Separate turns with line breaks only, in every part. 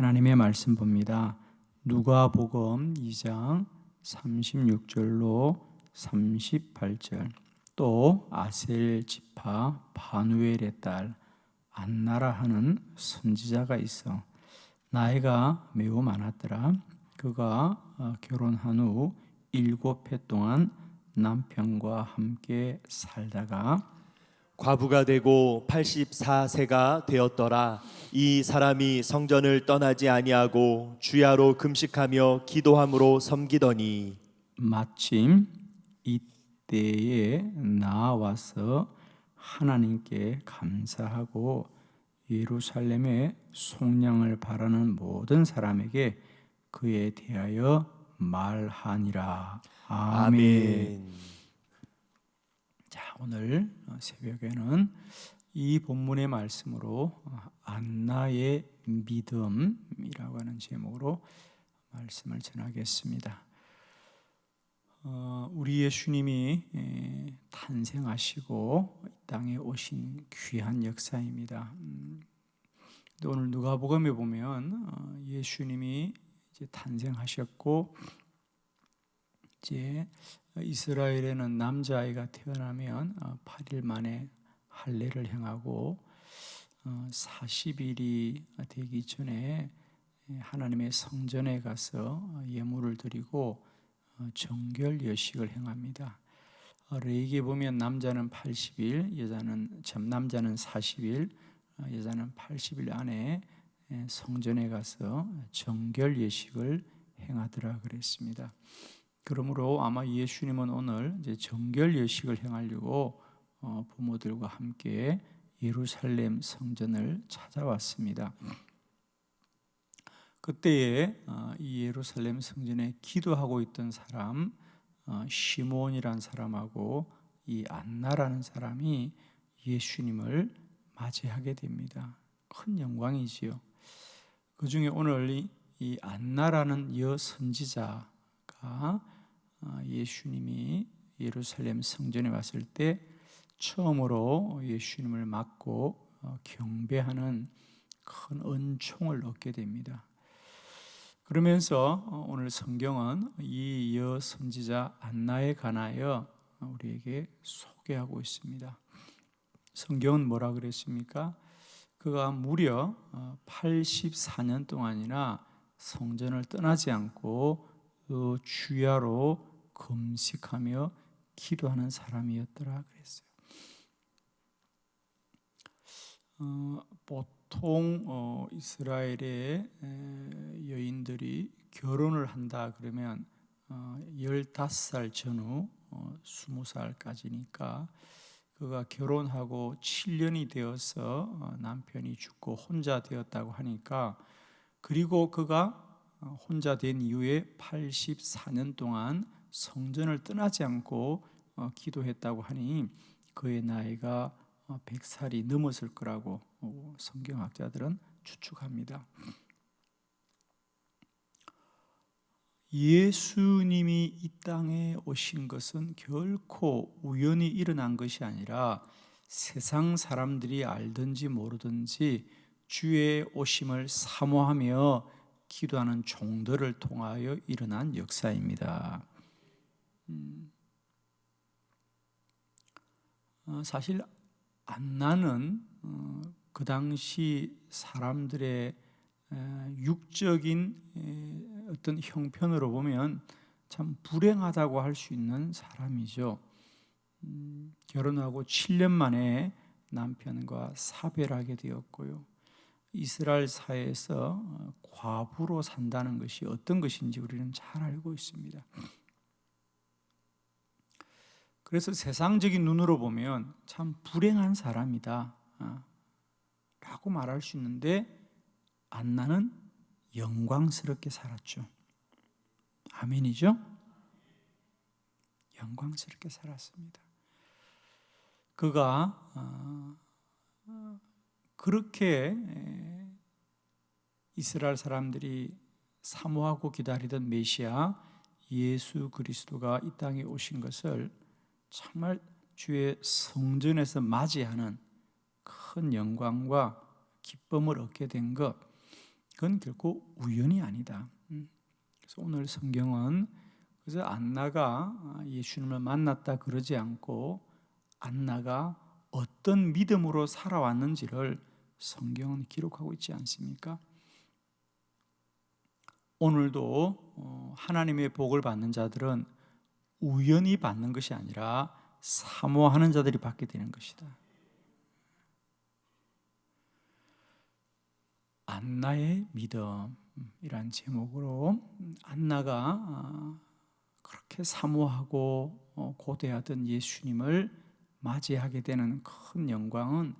하나님의 말씀 봅니다. 누가복음 2장 36절로 38절. 또 아셀 지파 바누엘의 딸 안나라 하는 선지자가 있어 나이가 매우 많았더라. 그가 어, 결혼한 후 일곱 해 동안 남편과 함께 살다가
과부가 되고 84세가 되었더라. 이 사람이 성전을 떠나지 아니하고 주야로 금식하며 기도함으로 섬기더니
마침 이때에 나와서 하나님께 감사하고 예루살렘의 속량을 바라는 모든 사람에게 그에 대하여 말하니라. 아멘.
아멘.
자, 오늘 새벽에는 이 본문의 말씀으로 안나의 믿음이라고 하는 제목으로 말씀을 전하겠습니다. 어, 우리 예수님이 에, 탄생하시고 이 땅에 오신 귀한 역사입니다. 음, 오늘 누가복음에 보면 어, 예수님이 이제 탄생하셨고 이제 이스라엘에는 남자아이가 태어나면 8일 만에 할례를 행하고 40일이 되기 전에 하나님의 성전에 가서 예물을 드리고 정결 여식을 행합니다. 레이기에 보면 남자는 80일, 여자는 참 남자는 40일, 여자는 80일 안에 성전에 가서 정결 예식을 행하더라 그랬습니다. 그러므로 아마 예수님은 오늘 이제 정결 예식을 행하려고 어, 부모들과 함께 예루살렘 성전을 찾아왔습니다. 그때에 어, 이 예루살렘 성전에 기도하고 있던 사람 어, 시몬이란 사람하고 이 안나라는 사람이 예수님을 맞이하게 됩니다. 큰 영광이지요. 그 중에 오늘 이, 이 안나라는 여 선지자가 어, 예수님이 예루살렘 성전에 왔을 때 처음으로 예수님을 맞고 어, 경배하는 큰 은총을 얻게 됩니다. 그러면서 어, 오늘 성경은 이 여 선지자 안나에 관하여 우리에게 소개하고 있습니다. 성경은 뭐라 그랬습니까? 그가 무려 84년 동안이나 성전을 떠나지 않고 그 주야로 금식하며 기도하는 사람이었더라 그랬어요. 어, 보통 어, 이스라엘의 에, 여인들이 결혼을 한다 그러면 어, 15살 전후 어, 20살까지니까 그가 결혼하고 7년이 되어서 어, 남편이 죽고 혼자 되었다고 하니까 그리고 그가 어, 혼자 된 이후에 84년 동안 성전을 떠나지 않고 어, 기도했다고 하니 그의 나이가 100살이 넘었을 거라고 성경학자들은 추측합니다. 예수님이 이 땅에 오신 것은 결코 우연히 일어난 것이 아니라 세상 사람들이 알든지 모르든지 주의 오심을 사모하며 기도하는 종들을 통하여 일어난 역사입니다. 음, 어, 사실 안나는 어, 그 당시 사람들의 에, 육적인 에, 어떤 형편으로 보면 참 불행하다고 할 수 있는 사람이죠. 음, 결혼하고 7년 만에 남편과 사별하게 되었고요. 이스라엘 사회에서 어, 과부로 산다는 것이 어떤 것인지 우리는 잘 알고 있습니다. 그래서 세상적인 눈으로 보면 참 불행한 사람이다 어, 라고 말할 수 있는데 안나는 영광스럽게 살았죠. 아멘이죠? 영광스럽게 살았습니다. 그가 어, 그렇게 이스라엘 사람들이 사모하고 기다리던 메시아 예수 그리스도가 이 땅에 오신 것을 정말 주의 성전에서 맞이하는 큰 영광과 기쁨을 얻게 된 것, 그건 결코 우연이 아니다. 음. 그래서 오늘 성경은 그래서 안나가 예수님을 만났다 그러지 않고 안나가 어떤 믿음으로 살아왔는지를 성경은 기록하고 있지 않습니까? 오늘도 어, 하나님의 복을 받는 자들은 우연히 받는 것이 아니라 사모하는 자들이 받게 되는 것이다. 안나의 믿음이란 제목으로 안나가 아, 그렇게 사모하고 어, 고대하던 예수님을 맞이하게 되는 큰 영광은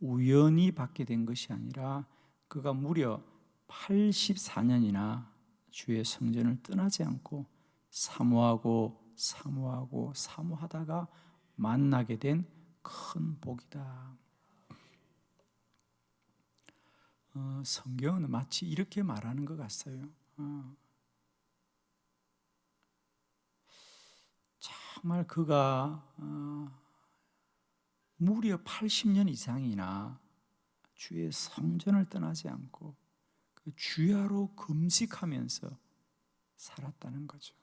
우연히 받게 된 것이 아니라 그가 무려 84년이나 주의 성전을 떠나지 않고 사모하고 사모하고 사모하다가 만나게 된 큰 복이다. 어, 성경은 마치 이렇게 말하는 것 같아요. 어. 정말 그가 어, 무려 80년 이상이나 주의 성전을 떠나지 않고 그 주야로 금식하면서 살았다는 거죠.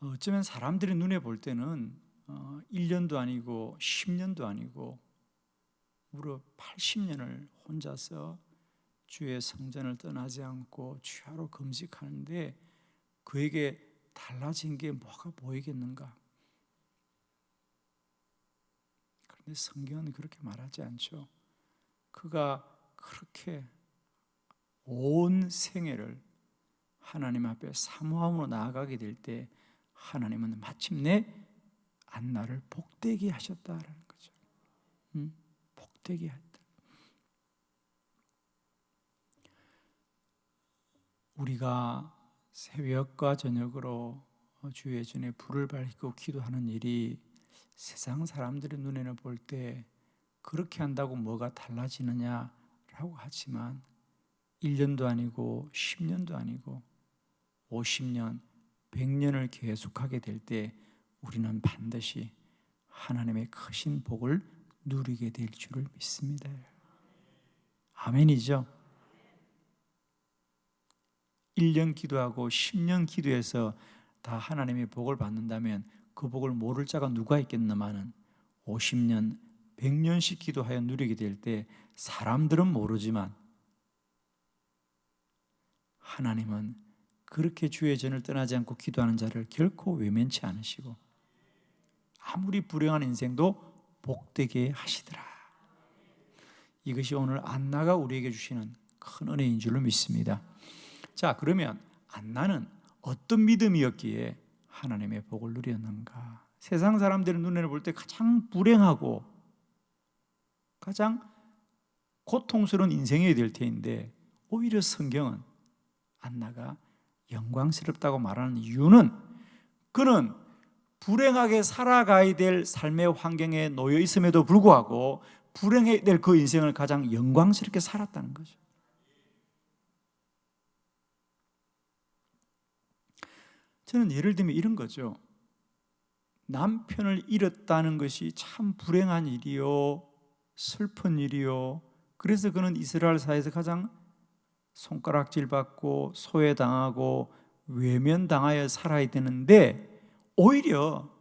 어쩌면 사람들의 눈에 볼 때는 어, 1년도 아니고 10년도 아니고 무려 80년을 혼자서 주의 성전을 떠나지 않고 주야로 금식하는데 그에게 달라진 게 뭐가 보이겠는가? 그런데 성경은 그렇게 말하지 않죠. 그가 그렇게 온 생애를 하나님 앞에 사모함으로 나아가게 될 때 하나님은 마침내 안나를 복되게 하셨다라는 거죠. 음? 복되게 했다. 우리가 새벽과 저녁으로 주의 전에 불을 밝히고 기도하는 일이 세상 사람들의 눈에는 볼 때 그렇게 한다고 뭐가 달라지느냐라고 하지만 1년도 아니고 10년도 아니고 50년, 100년을 계속하게 될 때 우리는 반드시 하나님의 크신 복을 누리게 될 줄을 믿습니다. 아멘이죠. 1년 기도하고 10년 기도해서 다 하나님의 복을 받는다면 그 복을 모를 자가 누가 있겠나마는 50년, 100년씩 기도하여 누리게 될 때 사람들은 모르지만 하나님은 그렇게 주의 전을 떠나지 않고 기도하는 자를 결코 외면치 않으시고 아무리 불행한 인생도 복되게 하시더라. 이것이 오늘 안나가 우리에게 주시는 큰 은혜인 줄로 믿습니다. 자, 그러면 안나는 어떤 믿음이었기에 하나님의 복을 누렸는가? 세상 사람들의 눈에는 볼때 가장 불행하고 가장 고통스러운 인생이 될 테인데 오히려 성경은 안나가 영광스럽다고 말하는 이유는 그는 불행하게 살아가야 될 삶의 환경에 놓여 있음에도 불구하고 불행해야 될 그 인생을 가장 영광스럽게 살았다는 거죠. 저는 예를 들면 이런 거죠. 남편을 잃었다는 것이 참 불행한 일이요, 슬픈 일이요. 그래서 그는 이스라엘 사회에서 가장 손가락질 받고 소외당하고 외면당하여 살아야 되는데 오히려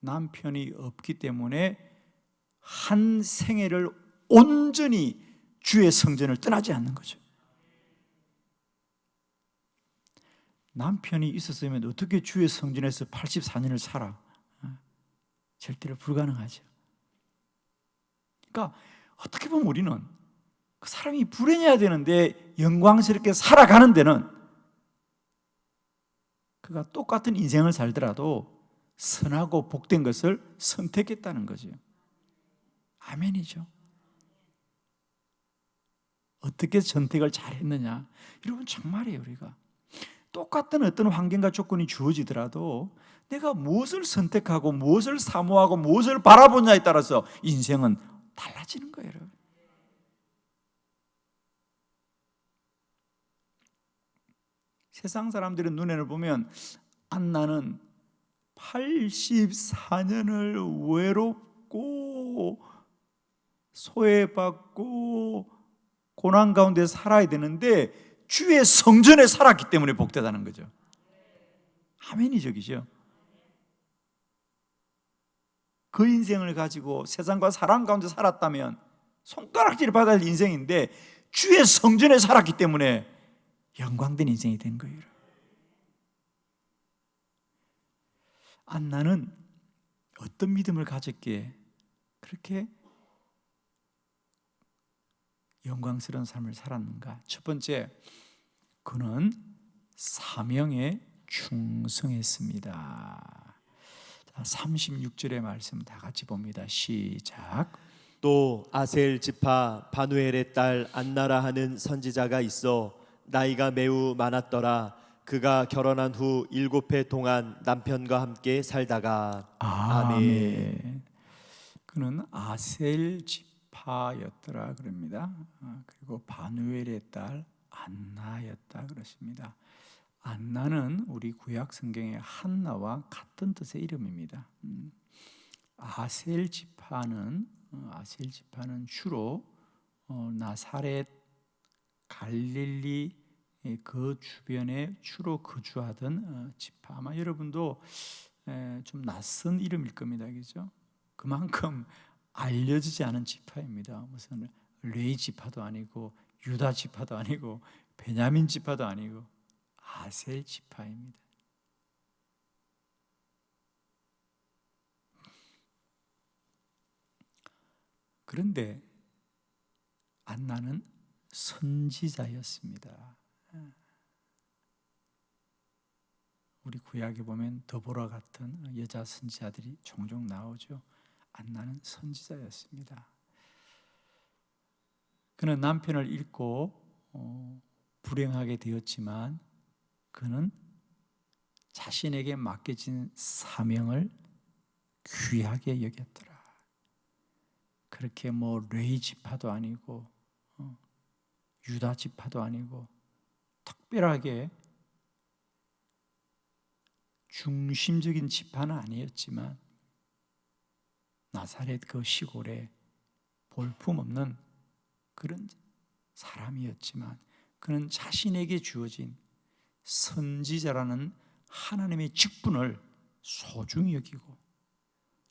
남편이 없기 때문에 한 생애를 온전히 주의 성전을 떠나지 않는 거죠. 남편이 있었으면 어떻게 주의 성전에서 84년을 살아? 어? 절대로 불가능하죠. 그러니까 어떻게 보면 우리는 그 사람이 불행해야 되는데 영광스럽게 살아가는 데는 그가 똑같은 인생을 살더라도 선하고 복된 것을 선택했다는 거죠. 아멘이죠. 어떻게 선택을 잘했느냐? 여러분 정말이에요 우리가. 똑같은 어떤 환경과 조건이 주어지더라도 내가 무엇을 선택하고 무엇을 사모하고 무엇을 바라보냐에 따라서 인생은 달라지는 거예요. 여러분. 세상 사람들의 눈에는 보면 안나는 84년을 외롭고 소외받고 고난 가운데 살아야 되는데 주의 성전에 살았기 때문에 복되다는 거죠. 아멘이 적이죠. 그 인생을 가지고 세상과 사람 가운데 살았다면 손가락질 받아야 할 인생인데 주의 성전에 살았기 때문에 영광된 인생이 된 거예요. 안나는 어떤 믿음을 가졌기에 그렇게 영광스러운 삶을 살았는가? 첫 번째, 그는 사명에 충성했습니다. 자, 36절의 말씀 다 같이 봅니다. 시작.
또 아셀 지파 바누엘의 딸 안나라 하는 선지자가 있어 나이가 매우 많았더라. 그가 결혼한 후 일곱 해 동안 남편과 함께 살다가
아멘. 그는 아셀 지파였더라 그럽니다. 아, 그리고 바누엘의 딸 안나였다 그렇습니다. 안나는 우리 구약 성경의 한나와 같은 뜻의 이름입니다. 음, 아셀 지파는 어, 아셀 지파는 주로 어, 나사렛 갈릴리 예, 그 주변에 주로 거주하던 어, 지파 아마 여러분도 에, 좀 낯선 이름일 겁니다, 그죠? 그만큼 알려지지 않은 지파입니다. 무슨 레이 지파도 아니고 유다 지파도 아니고 베냐민 지파도 아니고 아셀 지파입니다. 그런데 안나는 선지자였습니다. 우리 구약에 보면 더보라 같은 여자 선지자들이 종종 나오죠. 안나는 선지자였습니다. 그는 남편을 잃고 어, 불행하게 되었지만 그는 자신에게 맡겨진 사명을 귀하게 여겼더라. 그렇게 뭐 레이 지파도 아니고 어, 유다 지파도 아니고 특별하게 중심적인 지파는 아니었지만 나사렛 그 시골에 볼품없는 그런 사람이었지만 그는 자신에게 주어진 선지자라는 하나님의 직분을 소중히 여기고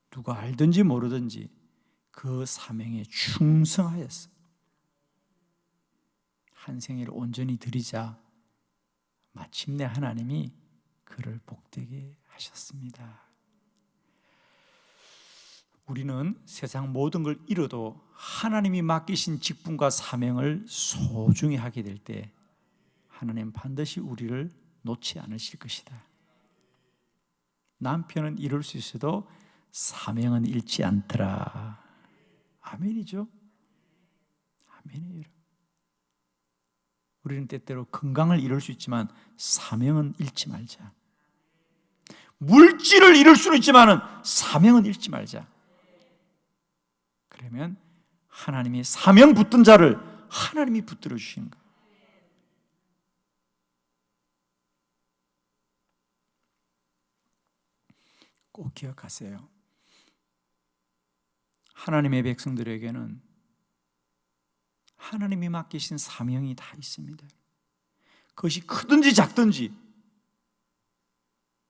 누가 알든지 모르든지 그 사명에 충성하였어. 한 생을 온전히 드리자 마침내 하나님이 그를 복되게 하셨습니다. 우리는 세상 모든 걸 잃어도 하나님이 맡기신 직분과 사명을 소중히 하게 될 때 하나님 반드시 우리를 놓지 않으실 것이다. 남편은 잃을 수 있어도 사명은 잃지 않더라. 아멘이죠. 아멘이에요. 우리는 때때로 건강을 잃을 수 있지만 사명은 잃지 말자. 물질을 잃을 수는 있지만은 사명은 잃지 말자. 그러면 하나님이 사명 붙든 자를 하나님이 붙들어 주시는 거예요. 꼭 기억하세요. 하나님의 백성들에게는 하나님이 맡기신 사명이 다 있습니다. 그것이 크든지 작든지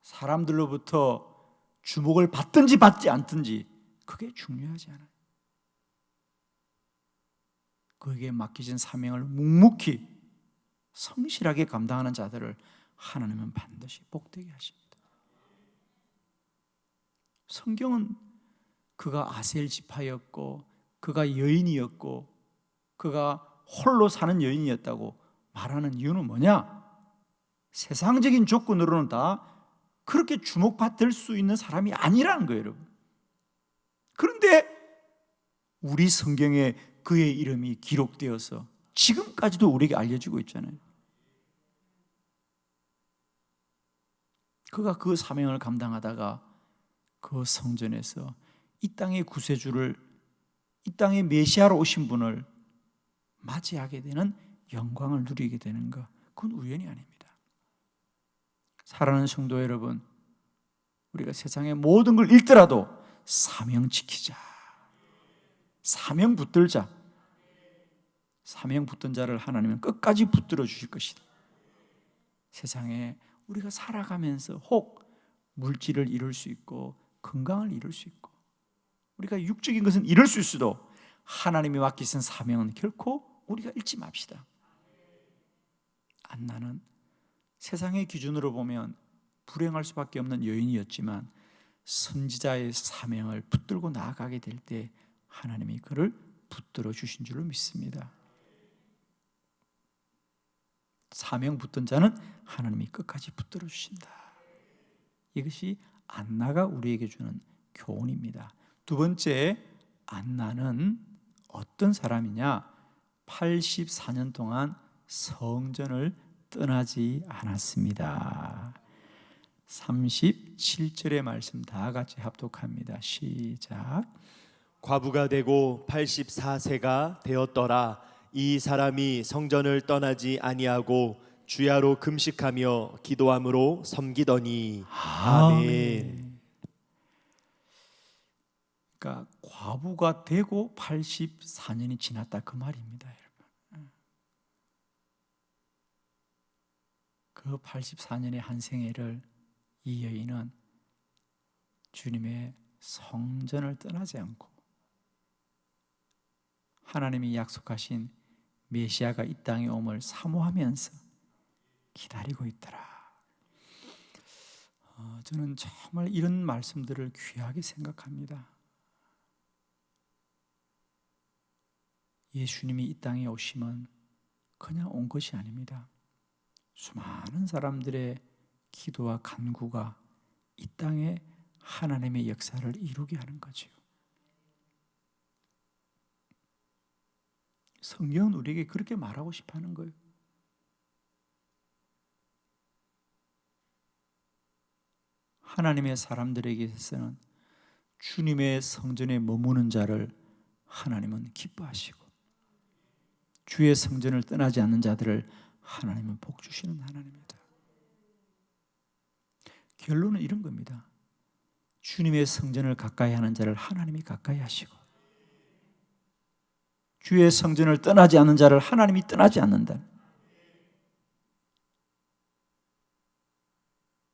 사람들로부터 주목을 받든지 받지 않든지 그게 중요하지 않아요. 그에게 맡기신 사명을 묵묵히 성실하게 감당하는 자들을 하나님은 반드시 복되게 하십니다. 성경은 그가 아셀 지파였고 그가 여인이었고 그가 홀로 사는 여인이었다고 말하는 이유는 뭐냐? 세상적인 조건으로는 다 그렇게 주목받을 수 있는 사람이 아니라는 거예요, 여러분. 그런데 우리 성경에 그의 이름이 기록되어서 지금까지도 우리에게 알려지고 있잖아요. 그가 그 사명을 감당하다가 그 성전에서 이 땅의 구세주를 이 땅의 메시아로 오신 분을 맞이하게 되는 영광을 누리게 되는 것 그건 우연이 아닙니다. 사랑하는 성도 여러분, 우리가 세상의 모든 걸 잃더라도 사명 지키자. 사명 붙들 자, 사명 붙든 자를 하나님은 끝까지 붙들어 주실 것이다. 세상에 우리가 살아가면서 혹 물질을 이룰 수 있고 건강을 이룰 수 있고 우리가 육적인 것은 이룰 수 있어도 하나님이 맡기신 사명은 결코 우리가 잃지 맙시다. 안나는 세상의 기준으로 보면 불행할 수밖에 없는 여인이었지만 선지자의 사명을 붙들고 나아가게 될 때 하나님이 그를 붙들어 주신 줄로 믿습니다. 사명 붙든 자는 하나님이 끝까지 붙들어 주신다. 이것이 안나가 우리에게 주는 교훈입니다. 두 번째, 안나는 어떤 사람이냐? 84년 동안 성전을 떠나지 않았습니다. 37절의 말씀 다 같이 합독합니다. 시작.
과부가 되고 84세가 되었더라 이 사람이 성전을 떠나지 아니하고 주야로 금식하며 기도함으로 섬기더니 아멘.
그러니까 과부가 되고 84년이 지났다 그 말입니다, 여러분. 그 84년의 한 생애를 이 여인은 주님의 성전을 떠나지 않고 하나님이 약속하신 메시아가 이 땅에 옴을 사모하면서 기다리고 있더라. 어, 저는 정말 이런 말씀들을 귀하게 생각합니다. 예수님이 이 땅에 오심은 그냥 온 것이 아닙니다. 수많은 사람들의 기도와 간구가 이 땅에 하나님의 역사를 이루게 하는 거죠. 성경은 우리에게 그렇게 말하고 싶어 하는 거예요. 하나님의 사람들에게서는 주님의 성전에 머무는 자를 하나님은 기뻐하시고 주의 성전을 떠나지 않는 자들을 하나님은 복 주시는 하나님입니다. 결론은 이런 겁니다. 주님의 성전을 가까이 하는 자를 하나님이 가까이 하시고 주의 성전을 떠나지 않는 자를 하나님이 떠나지 않는다.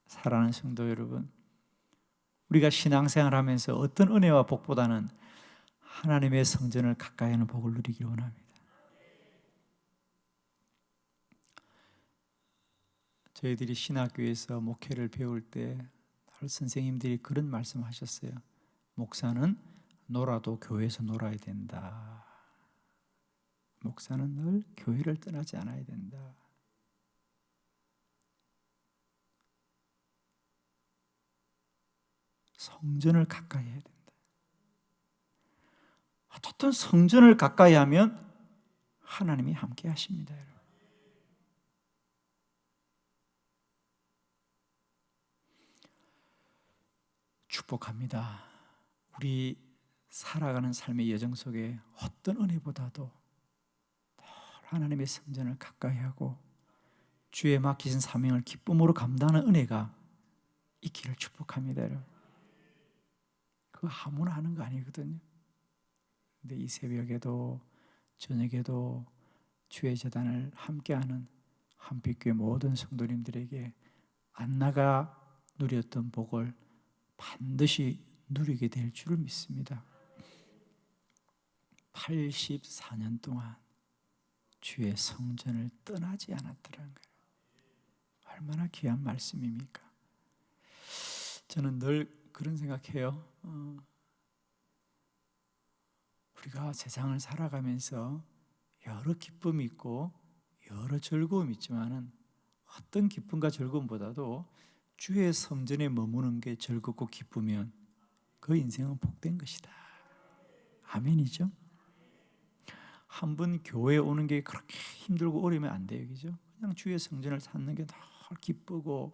사랑하는 성도 여러분, 우리가 신앙생활 하면서 어떤 은혜와 복보다는 하나님의 성전을 가까이 하는 복을 누리기 원합니다. 저희들이 신학교에서 목회를 배울 때 선생님들이 그런 말씀하셨어요. 목사는 놀아도 교회에서 놀아야 된다. 목사는 늘 교회를 떠나지 않아야 된다. 성전을 가까이 해야 된다. 어떤 성전을 가까이 하면 하나님이 함께 하십니다, 여러분. 축복합니다. 우리 살아가는 삶의 여정 속에 어떤 은혜보다도 더 하나님의 성전을 가까이 하고 주의 맡기신 사명을 기쁨으로 감당하는 은혜가 있기를 축복합니다. 그거 아무나 하는 거 아니거든요. 근데 이 새벽에도 저녁에도 주의 재단을 함께하는 한빛교회 모든 성도님들에게 안나가 누렸던 복을 반드시 누리게 될 줄을 믿습니다. 84년 동안 주의 성전을 떠나지 않았더라는 거예요. 얼마나 귀한 말씀입니까? 저는 늘 그런 생각해요. 어, 우리가 세상을 살아가면서 여러 기쁨이 있고 여러 즐거움이 있지만은 어떤 기쁨과 즐거움보다도 주의 성전에 머무는 게 즐겁고 기쁘면 그 인생은 복된 것이다. 아멘이죠? 한 번 교회 오는 게 그렇게 힘들고 어려우면 안 돼요. 그죠? 그냥 주의 성전을 찾는 게 더 기쁘고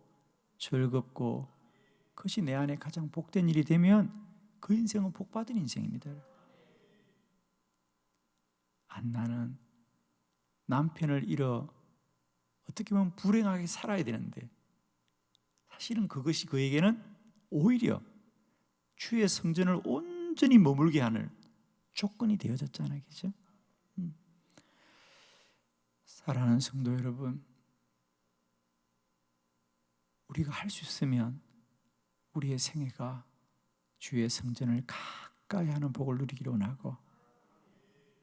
즐겁고 그것이 내 안에 가장 복된 일이 되면 그 인생은 복받은 인생입니다. 안나는 남편을 잃어 어떻게 보면 불행하게 살아야 되는데 사실은 그것이 그에게는 오히려 주의 성전을 온전히 머물게 하는 조건이 되어졌잖아요, 그죠? 음. 사랑하는 성도 여러분, 우리가 할 수 있으면 우리의 생애가 주의 성전을 가까이 하는 복을 누리기로 원하고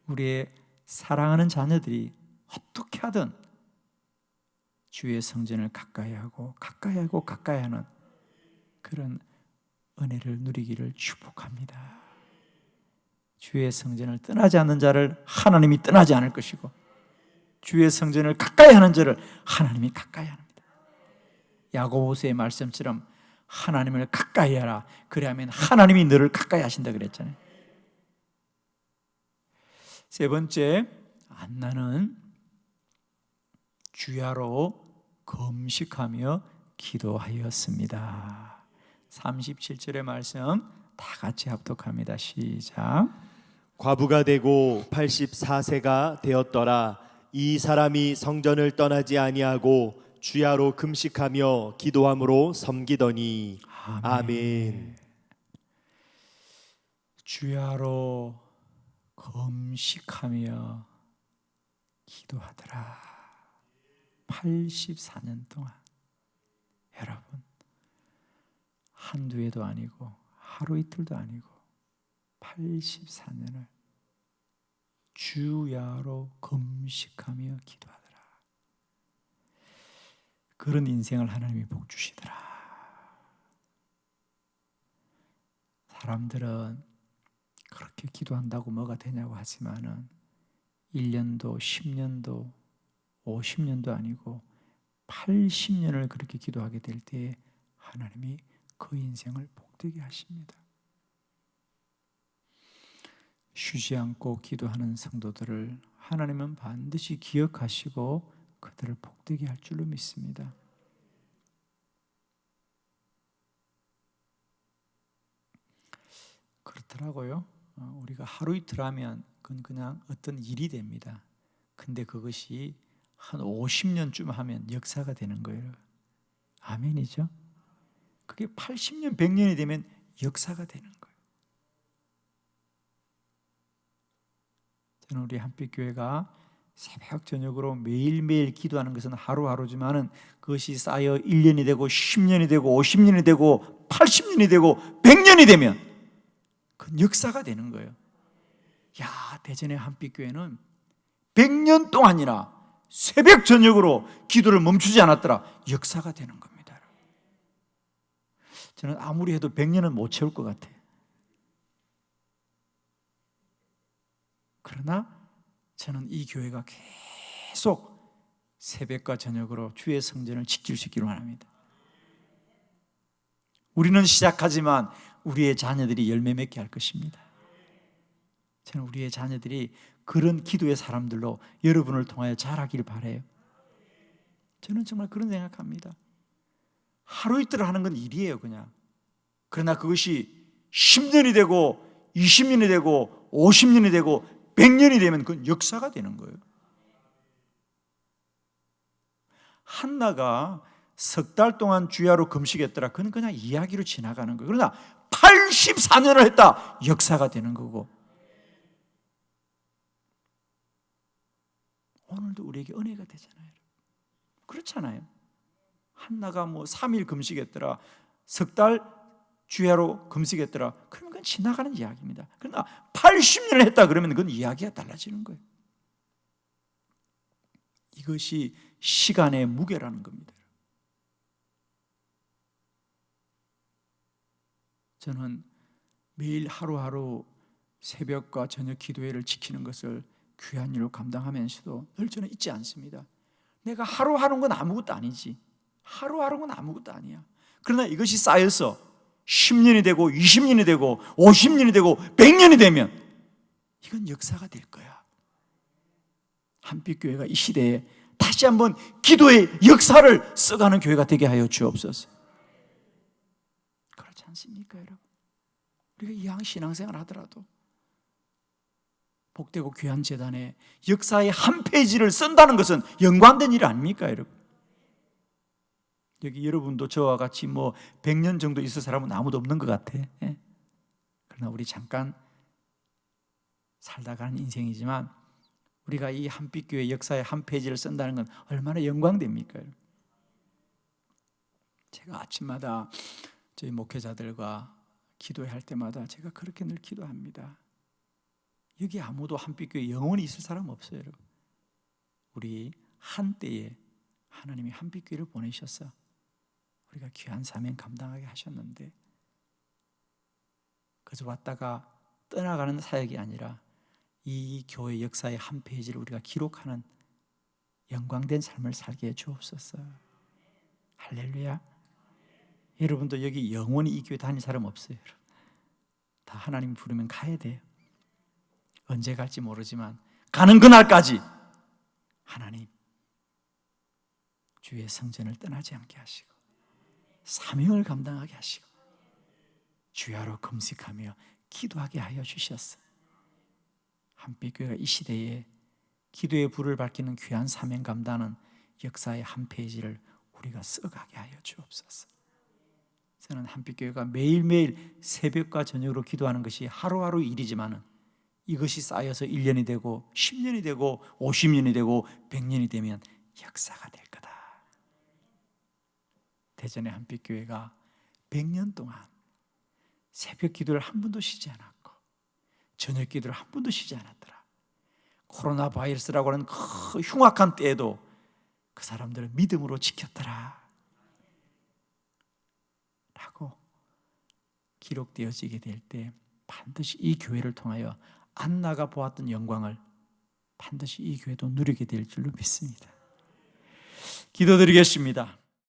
우리의 사랑하는 자녀들이 어떻게 하든 주의 성전을 가까이 하고 가까이 하고 가까이 하는 그런 은혜를 누리기를 축복합니다. 주의 성전을 떠나지 않는 자를 하나님이 떠나지 않을 것이고 주의 성전을 가까이 하는 자를 하나님이 가까이 합니다. 야고보서의 말씀처럼 하나님을 가까이 하라. 그래야면 하나님이 너를 가까이 하신다 그랬잖아요. 세 번째, 안나는 주야로 금식하며 기도하였습니다. 37절의 말씀 다 같이 합독합니다. 시작.
과부가 되고 84세가 되었더라 이 사람이 성전을 떠나지 아니하고 주야로 금식하며 기도함으로 섬기더니 아멘.
주야로 금식하며 기도하더라. 84년 동안 여러분 한두 해도 아니고 하루 이틀도 아니고 84년을 주야로 금식하며 기도하더라. 그런 인생을 하나님이 복 주시더라. 사람들은 그렇게 기도한다고 뭐가 되냐고 하지만은 1년도 10년도 50년도 아니고 80년을 그렇게 기도하게 될 때에 하나님이 그 인생을 복되게 하십니다. 쉬지 않고 기도하는 성도들을 하나님은 반드시 기억하시고 그들을 복되게 할 줄로 믿습니다. 그렇더라고요. 어, 우리가 하루 이틀 하면 그건 그냥 어떤 일이 됩니다. 근데 그것이 한 50년쯤 하면 역사가 되는 거예요. 아멘이죠? 그게 80년, 100년이 되면 역사가 되는 거예요. 저는 우리 한빛교회가 새벽 저녁으로 매일매일 기도하는 것은 하루하루지만은 그것이 쌓여 1년이 되고 10년이 되고 50년이 되고 80년이 되고 100년이 되면 그 역사가 되는 거예요. 야, 대전의 한빛교회는 100년 동안이나 새벽 저녁으로 기도를 멈추지 않았더라. 역사가 되는 겁니다. 저는 아무리 해도 100년은 못 채울 것 같아요. 그러나 저는 이 교회가 계속 새벽과 저녁으로 주의 성전을 지킬 수 있기를 원합니다. 우리는 시작하지만 우리의 자녀들이 열매 맺게 할 것입니다. 저는 우리의 자녀들이 그런 기도의 사람들로 여러분을 통하여 자라길 바래요. 저는 정말 그런 생각합니다. 하루 이틀 하는 건 일이에요, 그냥. 그러나 그것이 10년이 되고 20년이 되고 50년이 되고 100년이 되면 그건 역사가 되는 거예요. 한나가 석 달 동안 주야로 금식했더라. 그건 그냥 이야기로 지나가는 거예요. 그러나 84년을 했다. 역사가 되는 거고. 오늘도 우리에게 은혜가 되잖아요. 그렇잖아요. 한나가 뭐 3일 금식했더라. 석 달 주야로 금식했더라. 그러면 그건 지나가는 이야기입니다. 그러나 80년을 했다 그러면 그건 이야기가 달라지는 거예요. 이것이 시간의 무게라는 겁니다. 저는 매일 하루하루 새벽과 저녁 기도회를 지키는 것을 귀한 일로 감당하면서도 늘 저는 잊지 않습니다. 내가 하루 하는 건 아무것도 아니지. 하루 하는 건 아무것도 아니야. 그러나 이것이 쌓여서 10년이 되고 20년이 되고 50년이 되고 100년이 되면 이건 역사가 될 거야. 한빛교회가 이 시대에 다시 한번 기도의 역사를 써가는 교회가 되게 하여 주옵소서. 그렇지 않습니까, 여러분? 우리가 이왕 신앙생활 하더라도 복되고 귀한 재단에 역사의 한 페이지를 쓴다는 것은 영광된 일 아닙니까, 여러분? 여기 여러분도 저와 같이 뭐 100년 정도 있을 사람은 아무도 없는 것 같아. 예? 그러나 우리 잠깐 살다 가는 인생이지만 우리가 이 한빛교회 역사의 한 페이지를 쓴다는 건 얼마나 영광됩니까? 제가 아침마다 저희 목회자들과 기도할 때마다 제가 그렇게 늘 기도합니다. 여기 아무도 한빛교회 영원히 있을 사람 없어요, 여러분. 우리 한때에 하나님이 한빛교회를 보내셔서 우리가 귀한 사명 감당하게 하셨는데 그저 왔다가 떠나가는 사역이 아니라 이 교회 역사의 한 페이지를 우리가 기록하는 영광된 삶을 살게 해 주옵소서. 할렐루야. 여러분도 여기 영원히 이 교회 다닐 사람 없어요. 다 하나님 부르면 가야 돼요. 언제 갈지 모르지만 가는 그날까지 하나님 주의 성전을 떠나지 않게 하시고 사명을 감당하게 하시고 주야로 금식하며 기도하게 하여 주셨어. 한빛교회가 이 시대에 기도의 불을 밝히는 귀한 사명 감당하는 역사의 한 페이지를 우리가 써가게 하여 주옵소서. 저는 한빛교회가 매일매일 새벽과 저녁으로 기도하는 것이 하루하루 일이지만은 이것이 쌓여서 1년이 되고 10년이 되고 50년이 되고 100년이 되면 역사가 될 거다. 대전의 한빛교회가 100년 동안 새벽 기도를 한 번도 쉬지 않았고 저녁 기도를 한 번도 쉬지 않았더라. 코로나 바이러스라고 하는 그 흉악한 때에도 그 사람들은 믿음으로 지켰더라. 라고 기록되어지게 될 때 반드시 이 교회를 통하여 안나가 보았던 영광을 반드시 이 교회도 누리게 될 줄로 믿습니다. 기도드리겠습니다.